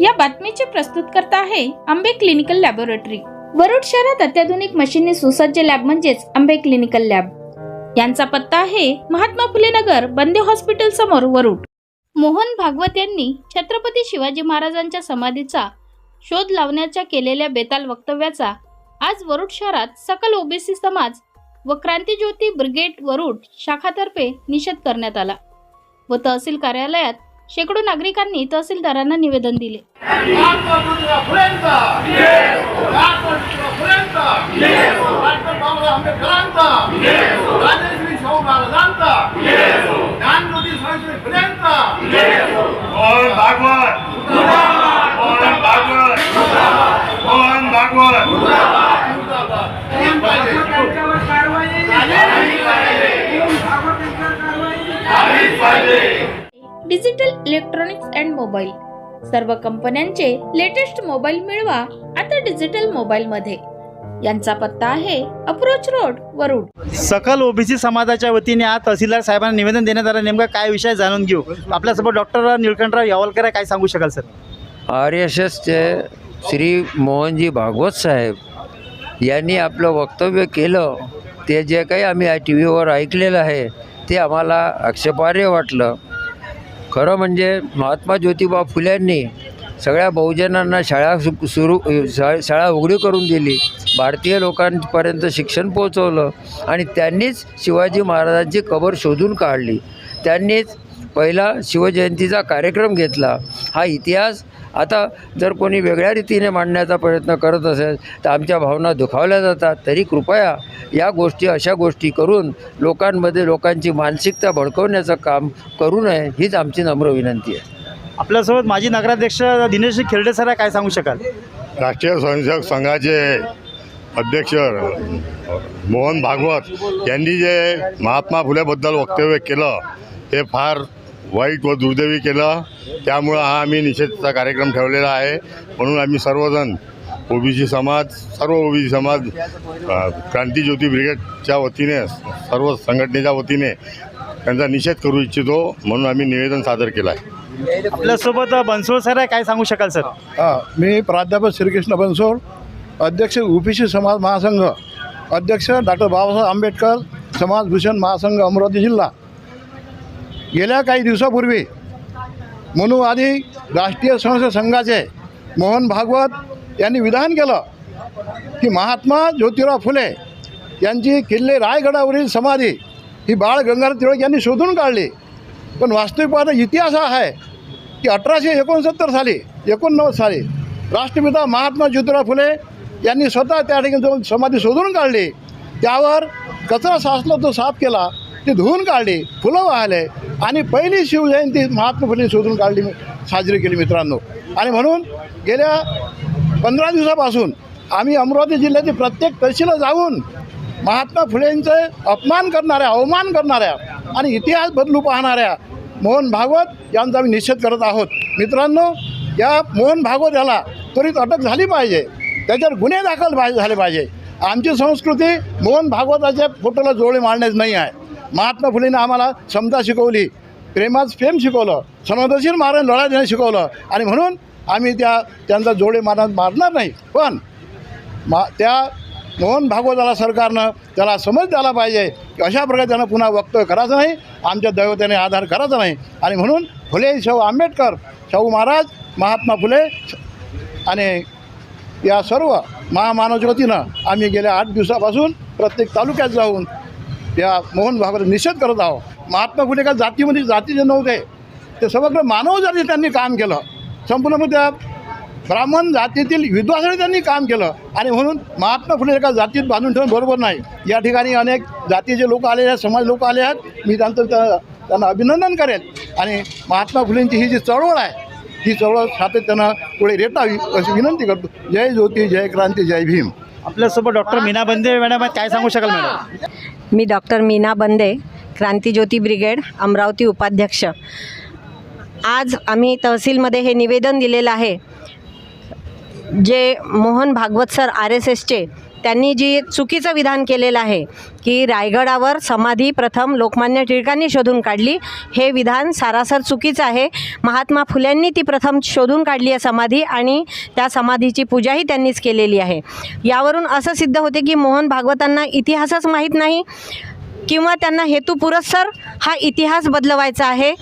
या बातमीचे प्रस्तुत करता आहे आंबे क्लिनिकल लॅबोरेटरी. वरुड शहरात अत्याधुनिक मशीनने सुसज्ज लॅब म्हणजेच आंबे क्लिनिकल लॅब. यांचा पत्ता आहे महात्मा फुले नगर बंदे हॉस्पिटल समोर वरुड. मोहन भागवत यांनी छत्रपती शिवाजी महाराजांच्या समाधीचा शोध लावण्याच्या केलेल्या बेताल वक्तव्याचा आज वरुड शहरात सकल ओबीसी समाज व क्रांतीज्योती ब्रिगेड वरुड शाखातर्फे निषेध करण्यात आला. व तहसील कार्यालयात शेकडो नागरिकांनी तहसीलदारांना निवेदन दिले महात्मा फुलेंचा महात्मा फुलेंचा डॉक्टर बाबासाहेब आंबेडकरांचा राजश्री शाहू महाराजांचा ज्ञानज्योती स्वामी फुलेंचा Mohan Bhagwat Mohan Bhagwat Mohan Bhagwat digital electronics and mobile. सर्व कंपन्यांचे लेटेस्ट मोबाईल मिळवा आता डिजिटल मोबाईल मध्ये यांचा पत्ता आहे अप्रोच रोड वरुड. सकल ओबीसी समाजाच्या वतीने आज तहसीलदार साहेबांना निवेदन देण्यात आलं नेमका काय विषय जाणून घेऊ. आपल्यासोबत डॉक्टर निळकंठराव यावलकर आहे, काय सांगू शकाल सर? आर एस एसचे श्री मोहनजी भागवत साहेब यांनी आपलं वक्तव्य केलं. ते जे काही आम्ही टी व्हीवर ऐकलेलं आहे ते आम्हाला आक्षेपार्ह वाटलं. खरं म्हणजे महात्मा ज्योतिबा फुल्यांनी सगळ्या बहुजनांना शाळा सु सुरू शा शाळा उघडी करून दिली. भारतीय लोकांपर्यंत शिक्षण पोहोचवलं आणि त्यांनीच शिवाजी महाराजांची कबर शोधून काढली. त्यांनीच पहिला शिवजयंतीचा कार्यक्रम घेतला. हा इतिहास आता जर कोणी वेगळ्या रीतीने मांडण्याचा प्रयत्न करत असेल तर आमच्या भावना दुखावल्या जातात. तरी कृपया या गोष्टी अशा गोष्टी करून लोकांमध्ये लोकांची मानसिकता भडकवण्याचं काम करू नये हीच आमची नम्र विनंती आहे. आपल्यासोबत माजी नगराध्यक्ष दिनेश खिरडे सर आहे, काय सांगू शकाल? राष्ट्रीय स्वयंसेवक संघाचे अध्यक्ष मोहन भागवत यांनी जे महात्मा फुलेबद्दल वक्तव्य केलं ते फार वाईट व दुर्दैवी केलं. त्यामुळं हा आम्ही निषेधचा कार्यक्रम ठेवलेला आहे. म्हणून आम्ही सर्वजण ओबीसी समाज सर्व ओबीसी समाज क्रांतीज्योती ब्रिगेडच्या वतीने सर्व संघटनेच्या वतीने त्यांचा निषेध करू इच्छितो. म्हणून आम्ही निवेदन सादर केलं आहे. आपल्यासोबत बनसोड सर आहे. काय सांगू शकाल सर? हा मी प्राध्यापक श्रीकृष्ण बनसोड अध्यक्ष ओबीसी समाज महासंघ अध्यक्ष डॉक्टर बाबासाहेब आंबेडकर समाजभूषण महासंघ अमरावती जिल्हा गेल्या काही दिवसापूर्वी मनुवादी राष्ट्रीय स्वयंसेवक संघाचे मोहन भागवत यांनी विधान केलं की महात्मा ज्योतिराव फुले यांची किल्ले रायगडावरील समाधी ही बाळ गंगाधर टिळक यांनी शोधून काढली. पण वास्तविक पाहता इतिहास हा आहे की अठराशे एकोणसत्तर साली एकोणनव्वद साली राष्ट्रपिता महात्मा ज्योतिराव फुले यांनी स्वतः त्या ठिकाणी जाऊन समाधी शोधून काढली. त्यावर कचरा साचला तो साफ केला. ती धुवून काढली फुलं वाहले आणि पहिली शिवजयंती महात्मा फुले शोधून काढली साजरी केली मित्रांनो. आणि म्हणून गेल्या पंधरा दिवसापासून आम्ही अमरावती जिल्ह्यातील प्रत्येक तहसीलला जाऊन महात्मा फुलेंचे अपमान करणाऱ्या अवमान करणाऱ्या आणि इतिहास बदलू पाहणाऱ्या मोहन भागवत यांचा आम्ही निषेध करत आहोत. मित्रांनो या मोहन भागवत याला त्वरित अटक झाली पाहिजे. त्याच्यावर गुन्हे दाखल झाले पाहिजे. आमची संस्कृती मोहन भागवताच्या फोटोला जोडे मारण्याच नाही आहे. महात्मा फुलेनं आम्हाला समता शिकवली प्रेमात प्रेम शिकवलं संवेदनशील मारण लढा देणं शिकवलं. आणि म्हणून आम्ही त्या त्यांचा जोडे मारणार मारणार नाही. पण मा त्या मोहन भागवताला सरकारनं त्याला समज द्यायला पाहिजे. की अशा प्रकारे त्यांना पुन्हा वक्तव्य करायचं नाही आमच्या दैवतेने आधार करायचा नाही. आणि म्हणून फुले शाहू आंबेडकर शाहू महाराज महात्मा फुले आणि या सर्व महामानवच्या वतीनं आम्ही गेल्या आठ दिवसापासून प्रत्येक तालुक्यात जाऊन या मोहन भागवत निषेध करत आहोत. महात्मा फुले का जातीमध्ये जातीचे नव्हते ते समग्र मानवजाती त्यांनी काम केलं. संपूर्ण त्या ब्राह्मण जातीतील विद्वासाने त्यांनी काम केलं. आणि म्हणून महात्मा फुले एका जातीत बांधून ठेवून बरोबर नाही. या ठिकाणी अनेक जातीचे लोक आले आहेत समाज लोक आले आहेत. मी त्यांचं त्या- त्यांना अभिनंदन करेन. आणि महात्मा फुलेंची ही जी चळवळ आहे ही चळवळ सातत्यानं पुढे रेटावी अशी विनंती करतो. जय ज्योती जय क्रांती जय भीम. आपल्यासोबत डॉक्टर मीना बंदे मॅडम काय सांगू शकाल मॅडम? मी डॉक्टर मीना बंदे क्रांतीज्योती ब्रिगेड अमरावती उपाध्यक्ष. आज आम्ही तहसीलमध्ये हे निवेदन दिलेलं आहे. जे Mohan Bhagwat sir R S एसचे त्यांनी जी चुकीचं विधान केलेलं आहे की रायगडावर समाधी प्रथम लोकमान्य टिळकांनी शोधून काढली हे विधान सारासर चुकीचं आहे. महात्मा फुल्यांनी ती प्रथम शोधून काढली आहे समाधी आणि त्या समाधीची पूजाही त्यांनीच केलेली आहे. यावरून असं सिद्ध होते की मोहन भागवतांना इतिहासच माहीत नाही किंवा त्यांना हेतू पुरस्सर हा इतिहास बदलवायचा आहे.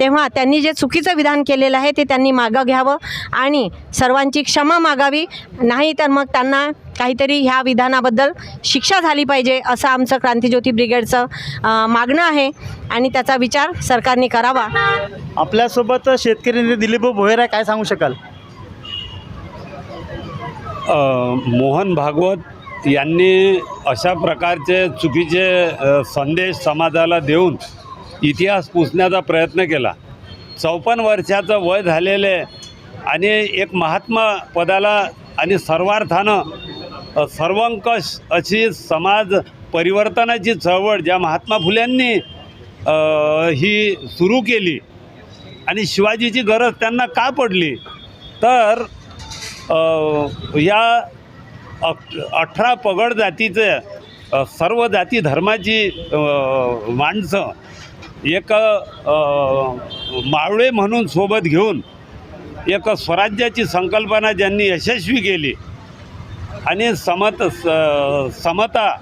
तेव्हा त्यांनी जे चुकीचं विधान केलेलं आहे ते त्यांनी मागं घ्यावं आणि सर्वांची क्षमा मागावी. नाही तर मग त्यांना काहीतरी ह्या विधानाबद्दल शिक्षा झाली पाहिजे असं आमचं क्रांतिज्योती ब्रिगेडचं मागणं आहे. आणि त्याचा विचार सरकारने करावा. आपल्यासोबत शेतकरी नेते दिलीप भोयर आहे काय सांगू शकाल? मोहन भागवत यांनी अशा प्रकारचे चुकीचे संदेश समाजाला देऊन इतिहास पुसण्याचा प्रयत्न केला. चौपन्न वर्षाचं वय झालेले आणि एक महात्मा पदाला आणि सर्वार्थानं सर्वंकष अशी समाज परिवर्तनाची चळवळ ज्या महात्मा फुल्यांनी ही सुरू केली आणि शिवाजीची गरज त्यांना का पडली? तर या अठरा पगड जातीचे सर्व जाती धर्माची माणसं एक मावळे म्हणून सोबत घेऊन एक स्वराज्याची संकल्पना ज्यांनी यशस्वी केली आणि समत स- समता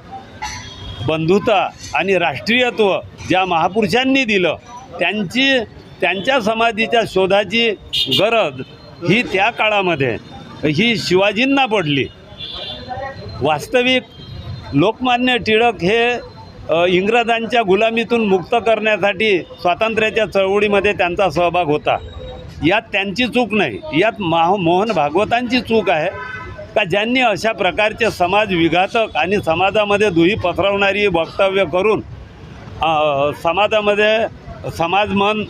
बंधुता आणि राष्ट्रीयत्व ज्या महापुरुषांनी दिलं त्यांची त्यांच्या समाधीच्या शोधाची गरज ही त्या काळामध्ये ही शिवाजींना पडली. वास्तविक लोकमान्य टिळक हे इंग्रजांच्या गुलामीतून मुक्त करण्यासाठी स्वातंत्र्याच्या चळवळीमध्ये त्यांचा सहभाग होता. यात त्यांची चूक नाही यात माह मोहन भागवतांची चूक आहे. का ज्यांनी अशा प्रकारचे समाज विघातक आणि समाजामध्ये दुही पसरवणारी वक्तव्य करून समाजामध्ये समाज मन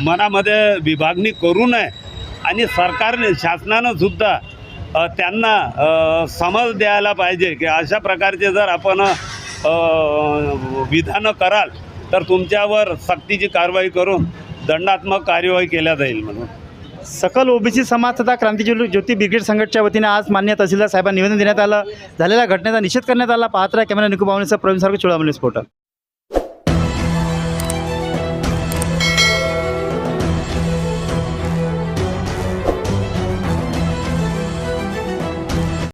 मनामध्ये विभागणी करू नये आणि सरकारने शासनानं सुद्धा त्यांना समज द्यायला पाहिजे की अशा प्रकारचे जर आपण विधानं कराल तर तुमच्यावर सक्तीची कारवाई करून दंडात्मक कार्यवाही केल्या जाईल म्हणून. सकल ओबीसी समाज तथा क्रांतिज्योती ज्योती ब्रिगेड संघटच्या वतीने आज मान्य तहसीलदार साहेबांना निवेदन देण्यात आलं. झालेल्या घटनेचा निषेध करण्यात आला. पाहत कॅमेरा निकुबावणीचा प्रवीण सारखं चोळामणी स्फोटक